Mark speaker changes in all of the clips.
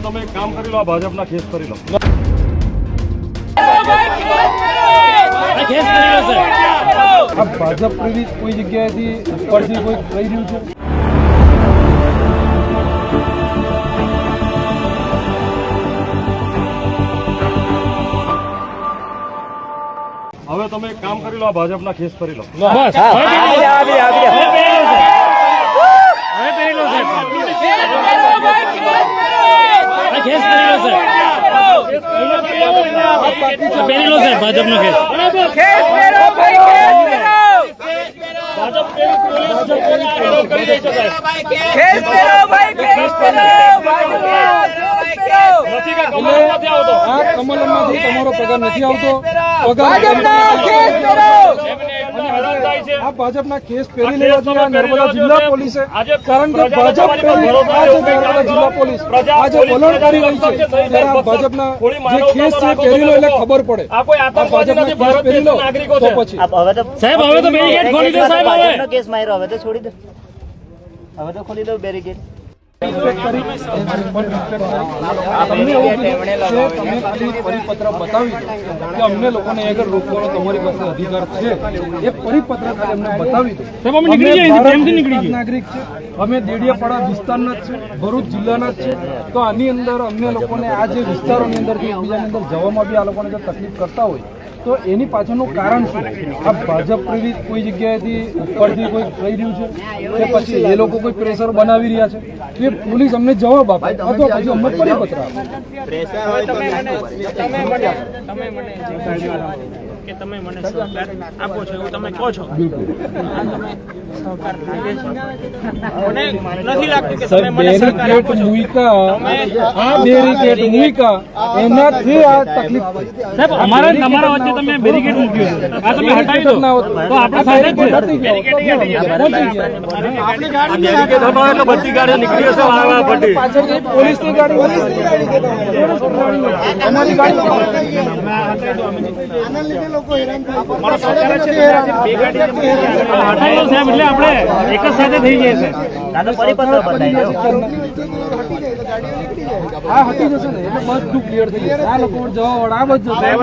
Speaker 1: હવે તમે એક કામ કરી લો ભાજપના કેસ કરી લો.
Speaker 2: ભાજપ પ્રેરિત કોઈ જગ્યાએથી ઉપરથી કોઈ કહી રહ્યું છે?
Speaker 1: હવે તમે એક કામ કરી લો આ ભાજપના કેસ કરી લો.
Speaker 3: ભાજપનો કેસ
Speaker 2: આ કમલમમાંથી તમારો પગાર નથી આવતો પગાર આ ભાજપના કેસ પહેરી લેવા જોઈએ નર્મદા જિલ્લા પોલીસે. કારણ કે ભાજપ નર્મદા જિલ્લા પોલીસ. આજે વલણ કરી રહી છે. ત્યારે આ ભાજપના જે કેસ છે પહેરી લો એટલે ખબર પડે.
Speaker 1: આ કોઈ
Speaker 2: આ
Speaker 1: આતંકવાદી
Speaker 2: ભાજપના કેસ
Speaker 1: ભારત
Speaker 2: પહેરી લો તો પછી.
Speaker 4: હવે તો
Speaker 3: સાહેબ હવે તો બેરિકેડ ખોલી દો સાહેબ હવે.
Speaker 4: કેસ માર્યો હવે તો છોડી દો. હવે તો ખોલી દો બેરિકેડ.
Speaker 2: પરિપત્ર બતાવી કે અમને લોકોને આગળ રોકવાનો તમારી પાસે અધિકાર છે એ પરિપત્ર અમને બતાવી દો નાગરિક છે અમે દેડિયાપાડા વિસ્તારના જ છે ભરૂચ જિલ્લાના જ છે તો આની અંદર અમને લોકોને આ જે વિસ્તારોની અંદર એકબીજાની અંદર જવામાં બી આ લોકોને જો તકલીફ કરતા હોય તો એની પાછળનું કારણ શું? આ ભાજપ પ્રેરિત કોઈ જગ્યાએથી ઉપરથી કોઈ થઈ રહ્યું છે? કે પછી એ લોકો કોઈ પ્રેશર બનાવી રહ્યા છે? એ પોલીસ અમને જવાબ આપે? અથવા પછી અમને પરિપત્ર આપે?
Speaker 3: કે તમે મને સહકાર આપો છો એવું તમે કહો છો? મને નથી લાગતું કે તમે મને સહકાર આપો છો.
Speaker 2: આ બેરિકેડ મૂકા એનાથી આ તકલીફ
Speaker 3: સાહેબ અમારા તમારા વચ્ચે તમે બેરિકેડ મૂક્યો આ તમે હટાવી દો. તો આપણે સાથે
Speaker 1: હટાવો એટલે બધી ગાડી નીકળી હશે
Speaker 2: પાછળ જઈ પોલીસની ગાડી પોલીસની ગાડી અમારી ગાડી
Speaker 3: સાહેબ એટલે આપણે એક જ સાથે થઈ જાય છે.
Speaker 4: દાદા પરિપત્ર બતાવી દો
Speaker 2: હટી જશે ને. એટલે બધું ક્લિયર થઈ જશે. આ લોકો જવા વાળા આ બધું જશે, આ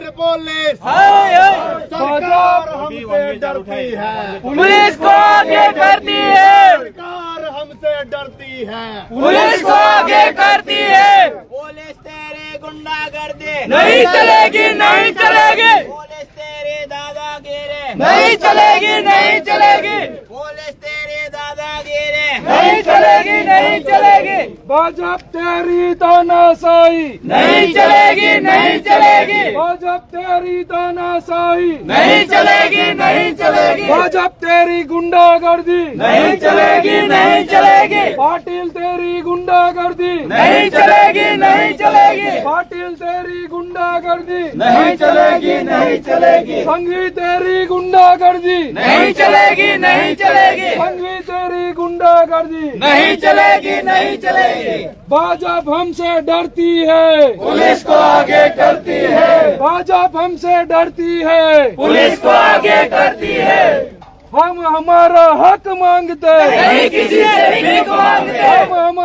Speaker 5: हाय रे पुलिस सरकार हमसे डरती है।
Speaker 2: पुलिस को आगे करती है।
Speaker 5: सरकार हमसे डरती है।
Speaker 2: पुलिस को आगे करती है।
Speaker 4: पुलिस तेरे गुंडागर्दी।
Speaker 2: नहीं चलेगी नहीं चलेगी।
Speaker 4: पुलिस तेरे दादा दादागिरी
Speaker 2: नहीं चलेगी नहीं चलेगी। नहीं चलेगी नहीं चलेगी। भाजप तेरी तानाशाही। नहीं चलेगी नहीं चलेगी। भाजप तेरी तानाशाही। नहीं चलेगी नहीं चलेगी। भाजप तेरी गुंडागर्दी। नहीं चलेगी नहीं चलेगी। पाटिल तेरी गुंडागर्दी। नहीं चलेगी नहीं चलेगी। पाटिल तेरी गुंडागर्दी। नहीं चलेगी नहीं चलेगी। संघवी तेरी गुंडागर्दी। नहीं चलेगी नहीं चलेगी। संघवी तेरी गुंडागर्दी। नहीं चलेगी नहीं चलेगी। भाजपा हमसे डरती है। पुलिस को आगे करती है। भाजपा हमसे डरती है। पुलिस को आगे करती है। हम हमारा हक मांगते नहीं किसी से मांगते। हम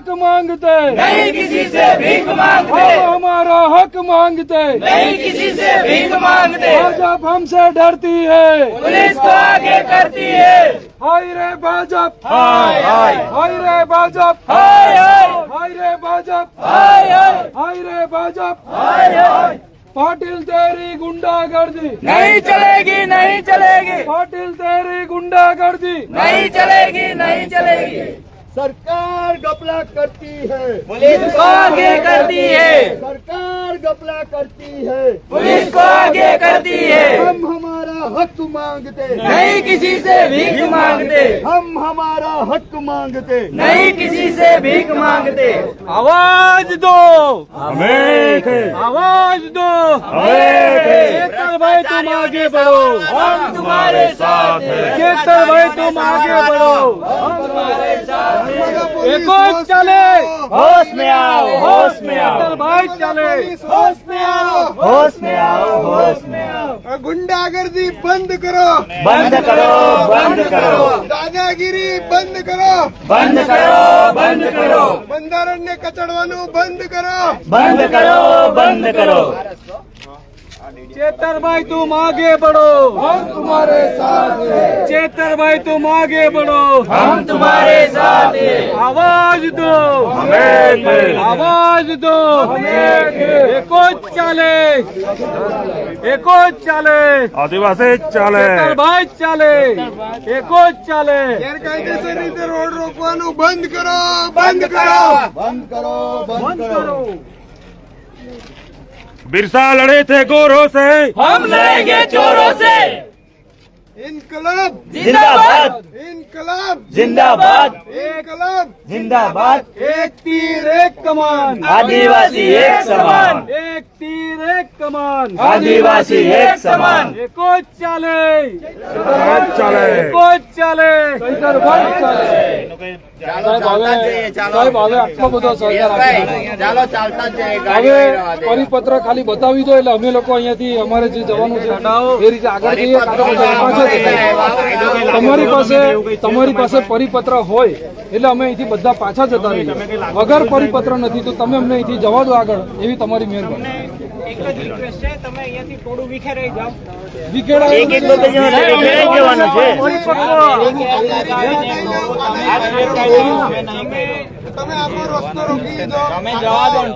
Speaker 2: हक मांगते। नहीं किसी से भीख मांगते। हम हमारा हक मांगते। नहीं किसी से भीख मांगते। भाजपा हमसे डरती है। पुलिस को आगे करती है। हाय रे भाजपा हाय हाय। हाय रे भाजपा हाय हाय। हाय रे भाजपा हाय हाय। हाय रे भाजपा हाय हाय। पाटिल तेरी गुंडागर्दी। नहीं चलेगी नहीं चलेगी। पाटिल तेरी गुंडागर्दी। नहीं चलेगी नहीं चलेगी।
Speaker 5: सरकार गपला करती है।
Speaker 2: पुलिस को आगे करती है।
Speaker 5: सरकार गपला करती है।
Speaker 2: पुलिस को आगे करती है।
Speaker 5: हम हमारा हक मांगते।
Speaker 2: नहीं किसी से भीख मांगते।
Speaker 5: हम हमारा हक मांगते।
Speaker 2: नहीं किसी से भीख मांगते। आवाज़ दो। आवाज़ दो। हमें भाई तुम आगे बढ़ो। हम तुम्हारे साथ भाई तुम आगे बढ़ो। हम तुम्हारे साथ એકોજ
Speaker 4: ચાલે હોશ મે આવો હોશ મે
Speaker 2: આવો ભાઈ ચાલે
Speaker 5: હોશ મે આવો
Speaker 4: હોશ મે આવો હોશ મે આવો
Speaker 5: ગુંડાગર્દી બંધ કરો.
Speaker 4: બંધ કરો બંધ કરો.
Speaker 5: દાદાગીરી બંધ કરો.
Speaker 4: બંધ કરો બંધ કરો.
Speaker 5: બંધારણને કચડવાનું બંધ કરો.
Speaker 4: બંધ કરો બંધ કરો.
Speaker 2: चेतर भाई तुम आगे बढ़ो हम तुम्हारे साथ हैं चेतर भाई तुम आगे बढ़ो
Speaker 4: हम तुम्हारे साथ हैं
Speaker 2: आवाज दो
Speaker 1: અમે છે.
Speaker 2: आवाज दो एको चाले एको चाले
Speaker 1: આદિવાસી જ ચાલે
Speaker 2: ચેતર ભાઈ ચાલે एको ચાલે
Speaker 5: ગેરકાયદેસર રીતે રોડ રોકવાનું બંધ કરો બંધ કરો બંધ કરો બંધ કરો
Speaker 1: बिरसा लड़े थे गोरों से
Speaker 2: हम लड़ेंगे चोरों
Speaker 5: ઇન્કલાબ!
Speaker 4: જિંદાબાદ!
Speaker 5: ઇન્કલાબ!
Speaker 4: જિંદાબાદ!
Speaker 5: ઇન્કલાબ!
Speaker 2: જિંદાબાદ! એક તીર એક
Speaker 4: કમાન! આદિવાસી એક
Speaker 2: સમાન! એક તીર એક
Speaker 4: કમાન! આદિવાસી એક
Speaker 2: સમાન! એકો
Speaker 1: જ ચાલે!
Speaker 2: સરહદ ચાલે! એકો જ ચાલે! સરહદ ચાલે! પરિપત્ર ખાલી બતાવી દો એટલે અમે લોકો અહીંયાથી અમારે જે જવાનું છે એ રીતે આગળ જઈએ તમારી પાસે તમારી પાસે પરિપત્ર હોય એટલે અમે અહીંથી બધા પાછા જતા રહીએ. વગર પરિપત્ર નથી તો તમે અમને અહીંથી જવા દો આગળ એવી તમારી મહેરબાની.
Speaker 5: તમે આપણો રસ્તો રોકી દીધો. તમે જવા દો છે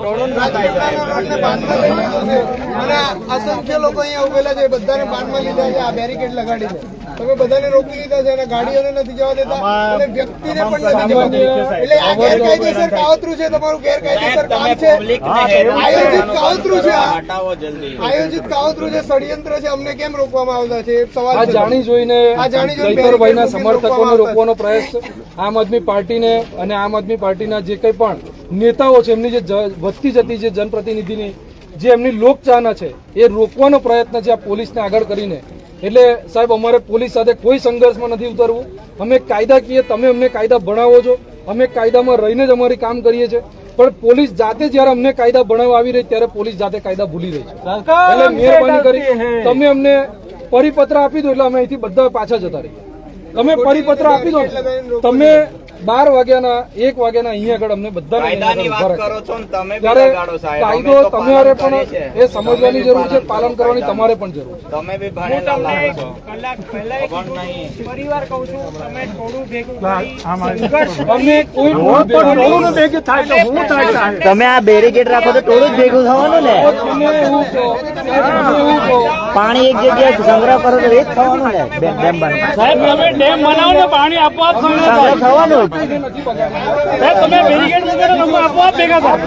Speaker 5: અને અસંખ્ય લોકો અહીંયા ઉભેલા છે બધાને બાંધમાં લીધા છે આ બેરિકેડ લગાડી છે. તમે બધાને રોકી દીધા છે અને ગાડીઓને નથી જવા દેતા. અને વ્યક્તિને પણ નથી જવા દેતા. એટલે આ ગેરકાયદેસર કાવતરું છે તમારું ગેરકાયદેસર કામ છે. આયોજિત કાવતરું છે આ. આયોજિત કાવતરું છે ષડયંત્ર છે અમને કેમ રોકવામાં આવતા છે? એ સવાલ
Speaker 2: આ જાણી જોઈને
Speaker 5: આ જાણી જોઈને
Speaker 2: જયકરભાઈના સમર્થકોને રોકવાનો પ્રયાસ આમ આદમી પાર્ટીને અને આમ આદમી પાર્ટીના જે કંઈ પણ નેતાઓ છે એમની જે વધતી જતી જે જનપ્રતિનિધિની જે એમની લોકચાહના છે એ રોકવાનો પ્રયત્ન છે આ પોલીસને આગળ કરીને. એટલે સાહેબ અમારે પોલીસ સાથે કોઈ સંઘર્ષમાં નથી ઉતરવું. અમે કાયદાકીય તમે અમને કાયદા ભણાવો છો. અમે કાયદામાં રહીને જ અમારી કામ કરીએ છીએ. પણ પોલીસ જાતે જ્યારે અમને કાયદા ભણાવવા આવી રહી ત્યારે પોલીસ જાતે કાયદા ભૂલી રહી છે. એટલે મહેરબાની કરી. તમે અમને પરિપત્ર આપી દો એટલે અમે અહીંથી બધા પાછા જતા રહીએ. તમે પરિપત્ર આપી દો. તમે બાર વાગ્યાના એક વાગ્યાના અહીંયા આગળ અમને. ત્યારે કાયદો તમારે પણ એ સમજવાની જરૂર છે પાલન કરવાની તમારે પણ જરૂર છે.
Speaker 6: તમે બી ભણેલા લાગો છો. પરિવાર કહું છું તમે થોડું ભેગું કરી
Speaker 2: અમે કોઈ ભેગું થાય
Speaker 4: તમે આ બેરીકેડ રાખો તો ટોળું જ ભેગું થવાનું ને? પાણી એક જગ્યાએ સંગ્રહ કરો તો એ જ થવાનું ને ડેમ બનાવો
Speaker 3: સાહેબ તમે ડેમ બનાવો ને પાણી સંગ્રહ
Speaker 4: થવાનું
Speaker 3: તમે બેરિકેડ વગેરે તમે આપોઆપ ભેગા થાય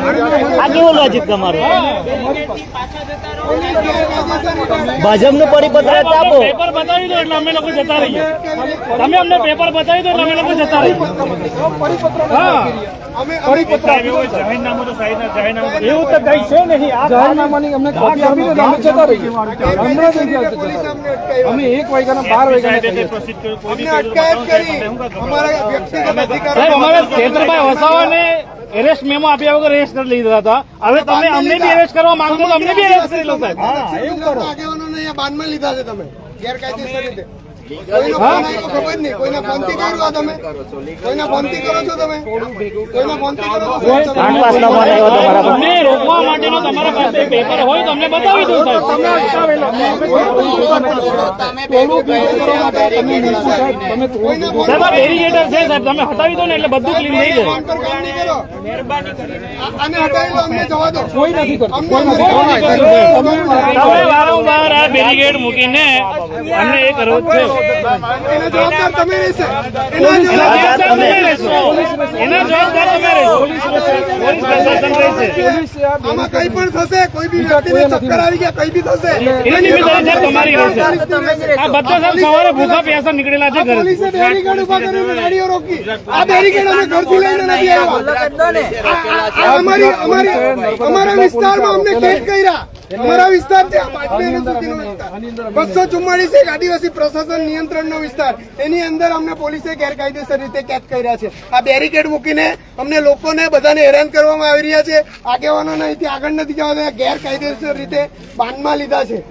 Speaker 4: આ કેવું લોજિક તમારું? ભાજપનું પરિપત્ર આપો.
Speaker 3: પેપર બતાવી દો એટલે અમે લોકો જતા રહીએ. તમે અમને પેપર બતાવી દો એટલે અમે લોકો જતા રહીએ. હા.
Speaker 5: અમે અમે
Speaker 3: એવું તો કઈ છે નહીં. આ
Speaker 2: જાહેરનામાની અમને કોપી આપી દો અમે જતા રહીએ. હમણાં જ અહીંથી જતા
Speaker 5: પોલીસે
Speaker 2: રહીએ.
Speaker 5: અમને અટકાવ્યા.
Speaker 2: અમે એક વાગ્યાના બાર વાગ્યાના
Speaker 5: અમને અટકાયત કરી અમારા વ્યક્તિગત અધિકારો
Speaker 3: સાહેબ અમારે વસાવાને એરેસ્ટ મેમો આપ્યા વગર એરેસ્ટ કરી લીધા હતા. હવે તમે અમને બી એરેસ્ટ કરવા માંગો અમને બી એરેસ્ટ કરી લો સાહેબ.
Speaker 5: આગેવાનોને બાનમાં લીધા છે તમે. ગેરકાયદેસર રીતે. કરો કરો
Speaker 3: રોકવા માટેનો તમારા પાસે પેપર હોય તો અમને બતાવી દો સાહેબ બેરીગેટર છે સાહેબ તમે હટાવી દો ને એટલે બધું ક્લીન થઈ જાય
Speaker 5: ફોન નહીં કરો હટાવી લો અમને જવા દો
Speaker 2: કોઈ નથી કરતું
Speaker 5: અમને
Speaker 2: કોઈ નથી
Speaker 5: કોઈ
Speaker 2: કરતું.
Speaker 5: નથી કરતું.
Speaker 3: તમે વારંવાર આ બેરીગેડ મૂકીને અમને એ રોજ છે
Speaker 5: એના જવાબદાર તમે રહેશે. એના
Speaker 3: એના
Speaker 5: જવાબદાર
Speaker 3: જવાબદાર તમે રહેશો. એના જવાબદાર તમે રહેશો. પોલીસ પ્રશાસન રહેશે
Speaker 5: આમાં કઈ પણ થશે કોઈ બી વ્યક્તિને ચક્કર આવી ગયા કઈ બી થશે.
Speaker 3: એની જિમ્મેદારી સાહેબ તમારી રહેશે. આ બધા સાહેબ સવારે ભૂખા પ્યાસા નીકળેલા છે ઘરે.
Speaker 5: પોલીસે બેરીકેડ ઊભા કરીને ગાડીઓ રોકી. આ બેરીકેડ અમે ઘરથી લઈને નથી આવ્યા આ- આ અમારી અમારી અમારા વિસ્તારમાં અમને કેદ કર્યા. અમારા વિસ્તાર છે બસો ચુમ્માળીસ એક આદિવાસી પ્રશાસન નિયંત્રણનો વિસ્તાર. એની અંદર અમને પોલીસે ગેરકાયદેસર રીતે કેદ કર્યા છે. આ બેરિકેડ મૂકીને અમને લોકોને બધાને હેરાન કરવામાં આવી રહ્યા છે. આગેવાનોને અહીંથી આગળ નથી જવા ગેરકાયદેસર રીતે બાંધમાં લીધા છે.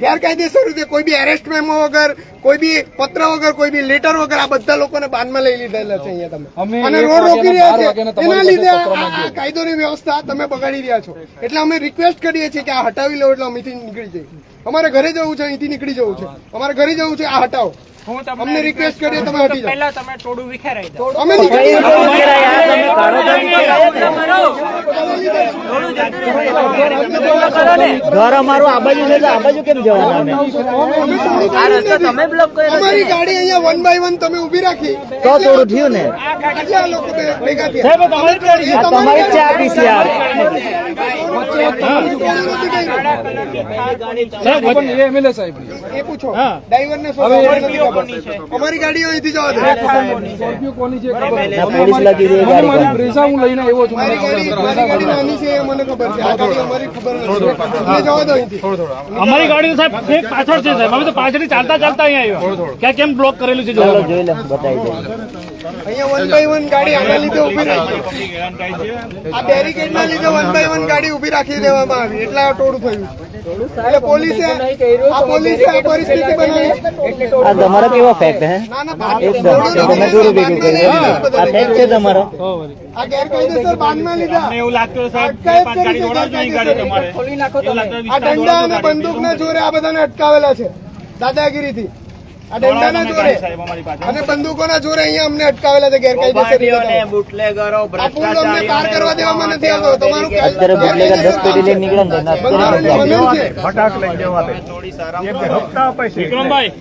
Speaker 5: ગેરકાયદેસર રીતે કોઈ બી એરેસ્ટ મેમો વગર કોઈ બી પત્ર વગર કોઈ બી લેટર વગર આ બધા લોકોને બાનમાં લઈ લીધેલા છે અહીંયા તમે. અને રોડ રોકી રહ્યા છે. એના લીધે આ કાયદોની વ્યવસ્થા તમે બગાડી રહ્યા છો. એટલે અમે રિક્વેસ્ટ કરીએ છીએ કે આ હટાવી લો એટલે અમેથી નીકળી જઈએ. અમારે ઘરે જવું છે અહીંથી નીકળી જવું છે. અમારે ઘરે જવું છે આ હટાવો.
Speaker 6: હું તમને
Speaker 5: અમને રિક્વેસ્ટ કરીએ તમે હટી જાઓ
Speaker 6: પહેલા તમે ટોડું વિખેરાઈ દો
Speaker 5: અમે
Speaker 4: ઘર અમારું આ બાજુ છે તો આ બાજુ કેમ જવાના અમે આ રસ્તો તમે બ્લોક કર્યો
Speaker 5: અમારી ગાડી અહીંયા વન બાય વન તમે ઊભી રાખી
Speaker 4: તો થોડું થયું ને
Speaker 5: કેટલા આ લોકો ભેગા થયા
Speaker 3: સાહેબ તમારી જ છે
Speaker 4: આ
Speaker 3: સાહેબ
Speaker 5: એ પૂછો ડ્રાઈવર ને અમારી ગાડી અહીંથી જવા દે.
Speaker 4: પોલીસ લાગી રહી ગાડી પર.
Speaker 5: મારી ગાડી મારી ગાડી નાની છે એ મને ખબર છે. આ ગાડી અમારી ખબર નથી. જવા દો અહીંથી.
Speaker 3: અમારી ગાડી તો સાહેબ ફેક પાછળ છે સાહેબ. અમે તો પાછળથી ચાલતા ચાલતા અહીંયા આવ્યા. ક્યાં કેમ બ્લોક કરેલું છે જોઈ
Speaker 4: જોઈ લે બતાવી દે.
Speaker 5: અહીંયા વન બાય વન ગાડી આના લીધે ઊભી રાખી. આ બેરીકેડ ના લીધે વન બાય વન ગાડી ઊભી રાખી દેવામાં આવી. એટલે આ ટોળું થયું. આ પોલીસે આ
Speaker 4: આ તમારો કેવો ફેક્ટ હે?
Speaker 5: ના ના બાદ-
Speaker 4: એકદમ તમે ભેગું
Speaker 5: બાદમાં
Speaker 4: આ ફેક્ટ છે તમારો.
Speaker 5: આ ગેરકાયદેસર બાંધમાં લીધા
Speaker 3: એવું લાગતું સાહેબ પાંચ ગાડી
Speaker 5: છે
Speaker 3: દોડાવજો અહીં ગાડી તમારે. એવું લાગતું હતું
Speaker 5: આ દંડા અને
Speaker 3: દોડાવજો
Speaker 5: બંદૂક ના જોરે આ બધાને અટકાવેલા છે. દાદાગીરીથી. અને બંદૂકોના જોરે અહીંયા અમને અટકાવેલા છે ગેરકાયદેસર પાર કરવા દેવામાં નથી આવતો. તમારું
Speaker 4: બુટલેગર લઈને નીકળે ને
Speaker 3: વિક્રમભાઈ.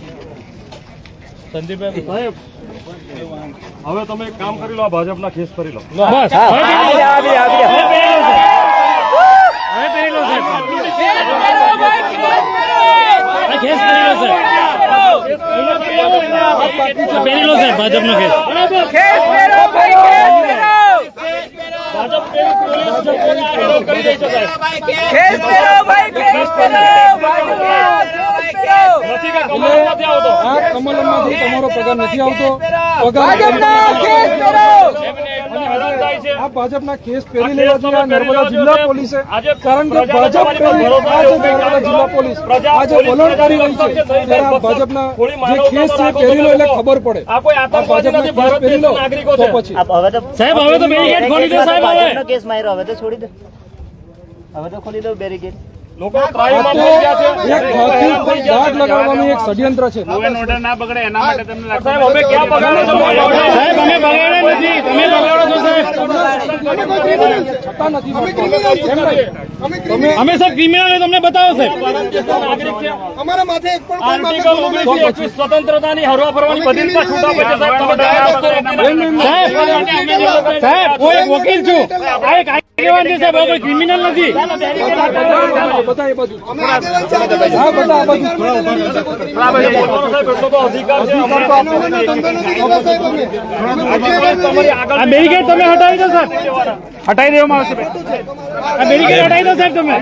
Speaker 3: સંદીપભાઈ.
Speaker 1: હવે તમે એક કામ કરી લો આ ભાજપના કેસ કરી લો.
Speaker 3: બસ.
Speaker 4: આવી આવી આવી
Speaker 3: હવે પહેરી લો સાહેબ. કેસ કરી લો સાહેબ. પહેરી લો સાહેબ ભાજપનો કેસ ભાજપ કેવી પોલીસ લોકોને આ વિરોધ કરી. રહી છે સાહેબ નથી કે કમળમાંથી આવતો
Speaker 2: તમારો પગાર નથી આવતો
Speaker 3: એમને થાય છે.
Speaker 2: આ ભાજપના કેસ પહેરી લેવા જોઈએ નર્મદા જિલ્લા પોલીસે. કારણ કે ભાજપ પહેરી નર્મદા જિલ્લા પોલીસ. આજે વલણ કરી રહી છે. ત્યારે ભાજપના જે કેસ છે પહેરી લો એટલે ખબર પડે.
Speaker 3: આ કોઈ આતંકવાદી કેસ
Speaker 2: પહેરી લો. તો પછી.
Speaker 4: હવે તો
Speaker 3: સાહેબ, હવે તો બેરીકેડ ખોલી દો, સાહેબ, હવે.
Speaker 4: કેસ માર્યો હવે તો છોડી દો. હવે તો ખોલી દો બેરીકેડ
Speaker 1: લોકો ત્રાહીમામ થઈ ગયા છે.
Speaker 2: એક હાથથી દાગ લગાવવાનું એક ષડયંત્ર છે.
Speaker 3: બગાડો સાહેબ અમે બગાડો સાહેબ
Speaker 5: અમે.
Speaker 2: એમ નહીં.
Speaker 5: અમે
Speaker 3: સર ક્રિમિનલ તમને બતાવો સાહેબ
Speaker 5: અમારા માથે એક પણ કોઈ માથે
Speaker 3: આર્ટિકલ
Speaker 5: ગુનો
Speaker 3: ઓગણીસ
Speaker 5: નથી.
Speaker 3: એકવીસ સ્વતંત્રતાની હરવા ફરવાની બધી છૂટા આપે સાહેબ. સાહેબ સાહેબ હું એક વકીલ છું ક્રિમિનલ નથી. બેરીકેડ તમે હટાવી દો સર હટાવી દેવામાં આવશે બેરીકેડ હટાવી દો સાહેબ તમે.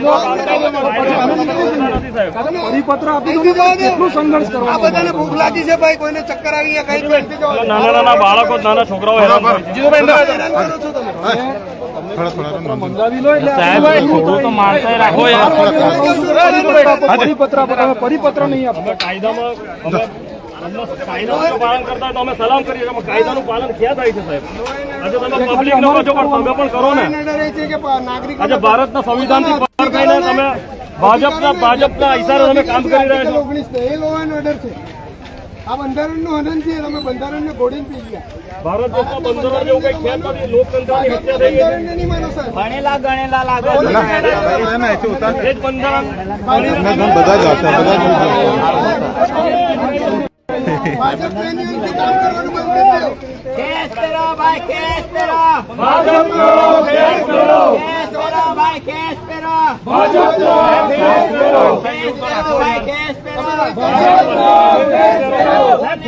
Speaker 2: પરિપત્ર આપી દો
Speaker 5: અહીંથી જવા દો.
Speaker 2: કેટલું સંઘર્ષ
Speaker 5: આ બધાને ભૂખ લાગી છે ભાઈ. કોઈને ચક્કર આવી ગયા કઈ.
Speaker 1: નાના નાના બાળકો નાના છોકરાઓ હેરાન
Speaker 2: પરિપત્ર નહીં આપો
Speaker 1: કાયદામાં કાયદાનું પાલન કરતા તો અમે સલામ કરીએ. કાયદાનું પાલન ક્યાં થાય છે સાહેબ? આજે તમે પબ્લિક લોકો છો પણ તમે પણ કરો ને. આજે ભારતના સંવિધાનથી બહાર થઈને તમે ભાજપના ભાજપના ઈશારે તમે કામ કરી રહ્યા છો.
Speaker 5: ઓગણીસ એ લો એન્ડ ઓર્ડર છે. આ બંધારણનો હનન છે તમે બંધારણને ઘોડીને પી ગયા.
Speaker 1: ભારત દેશના બંધારણ જેવું કઈ ખ્યાલ નથી લોકતંત્રની હત્યા થઈ ગઈ
Speaker 5: બંધારણને નહીં માનો સર
Speaker 3: ભણેલા ગણેલા લાગો.
Speaker 1: એ જ બંધારણ.
Speaker 5: બધા એની અંતે બધા બંધ
Speaker 3: કેસ કરો ભાઈ કેસ તેરા
Speaker 1: ભાજપનો કેસ કરો.
Speaker 3: કેસ તેરા
Speaker 4: કેસ ભાજપ
Speaker 2: નો. કેસ પહેરો
Speaker 4: ભાઈ કેસ પહેરો
Speaker 2: ભાજપ નો પહેરો.
Speaker 1: સાહેબ,